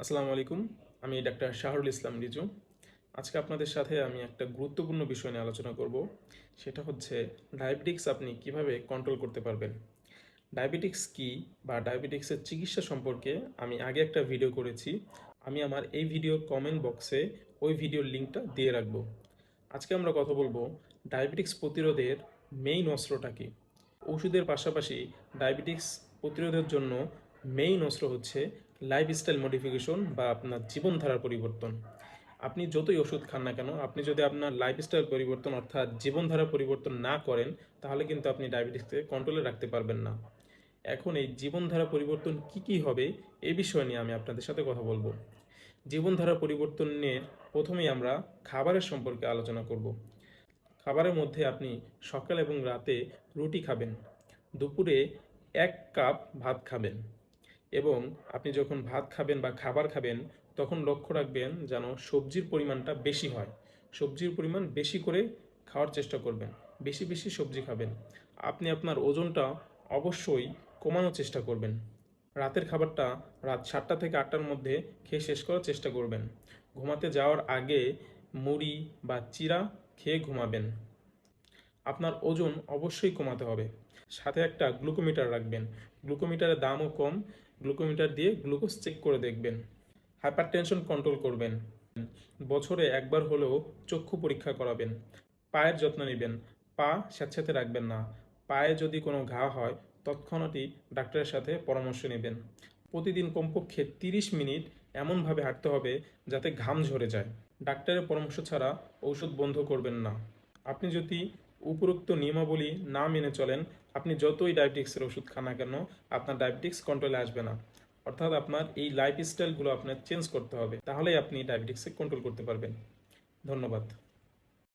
আসসালামু আলাইকুম, আমি ডাক্তার শাহরুল ইসলাম রিজু। আজকে আপনাদের সাথে আমি একটা গুরুত্বপূর্ণ বিষয় নিয়ে আলোচনা করব, সেটা হচ্ছে ডায়াবেটিক্স আপনি কীভাবে কন্ট্রোল করতে পারবেন। ডায়াবেটিক্স কি বা ডায়াবেটিক্সের চিকিৎসা সম্পর্কে আমি আগে একটা ভিডিও করেছি, আমি আমার এই ভিডিওর কমেন্ট বক্সে ওই ভিডিওর লিঙ্কটা দিয়ে রাখব। আজকে আমরা কথা বলব ডায়াবেটিক্স প্রতিরোধের মেইন অস্ত্রটা কি। ওষুধের পাশাপাশি ডায়াবেটিক্স প্রতিরোধের জন্য মেইন অস্ত্র হচ্ছে লাইফস্টাইল মডিফিকেশন বা আপনার জীবনধারার পরিবর্তন। আপনি যতই ওষুধ খান না কেন, আপনি যদি আপনার লাইফস্টাইল পরিবর্তন অর্থাৎ জীবনধারা পরিবর্তন না করেন, তাহলে কিন্তু আপনি ডায়াবেটিসকে কন্ট্রোলে রাখতে পারবেন না। এখন এই জীবনধারা পরিবর্তন কি কি হবে, এ বিষয় নিয়ে আমি আপনাদের সাথে কথা বলব। জীবনধারা পরিবর্তনের প্রথমেই আমরা খাবারের সম্পর্কে আলোচনা করব। খাবারের মধ্যে আপনি সকাল এবং রাতে রুটি খাবেন, দুপুরে এক কাপ ভাত খাবেন। এবং আপনি যখন ভাত খাবেন বা খাবার খাবেন, তখন লক্ষ্য রাখবেন যেন সবজির পরিমাণটা বেশি হয়। সবজির পরিমাণ বেশি করে খাওয়ার চেষ্টা করবেন। বেশি বেশি সবজি খাবেন। আপনি আপনার ওজনটা অবশ্যই কমানোর চেষ্টা করবেন। রাতের খাবারটা রাত সাতটা থেকে আটটার মধ্যে খেয়ে শেষ করার চেষ্টা করবেন। ঘুমাতে যাওয়ার আগে মুড়ি বা চিরা খেয়ে ঘুমাবেন। আপনার ওজন অবশ্যই কমাতে হবে। সাথে একটা গ্লুকোমিটার রাখবেন। গ্লুকোমিটারের দামও কম। গ্লুকোমিটার দিয়ে গ্লুকোজ চেক করে দেখবেন। হাইপার টেনশন কন্ট্রোল করবেন। বছরে একবার হলেও চক্ষু পরীক্ষা করাবেন। পায়ের যত্ন নেবেন। পা স্যাঁতস্যাঁতে রাখবেন না। পায়ে যদি কোনো ঘা হয়, তৎক্ষণাৎই ডাক্তারের সাথে পরামর্শ নেবেন। প্রতিদিন কমপক্ষে তিরিশ মিনিট এমনভাবে হাঁটতে হবে যাতে ঘাম ঝরে যায়। ডাক্তারের পরামর্শ ছাড়া ঔষধ বন্ধ করবেন না। আপনি যদি উপরোক্ত নিয়মাবলী না মেনে চলেন, আপনি যতই ডায়াবেটিক্সের ওষুধ খান না কেন, আপনার ডায়াবেটিক্স কন্ট্রোলে আসবে না। অর্থাৎ আপনার এই লাইফস্টাইলগুলো আপনার চেঞ্জ করতে হবে, তাহলেই আপনি ডায়াবেটিক্সে কন্ট্রোল করতে পারবেন। ধন্যবাদ।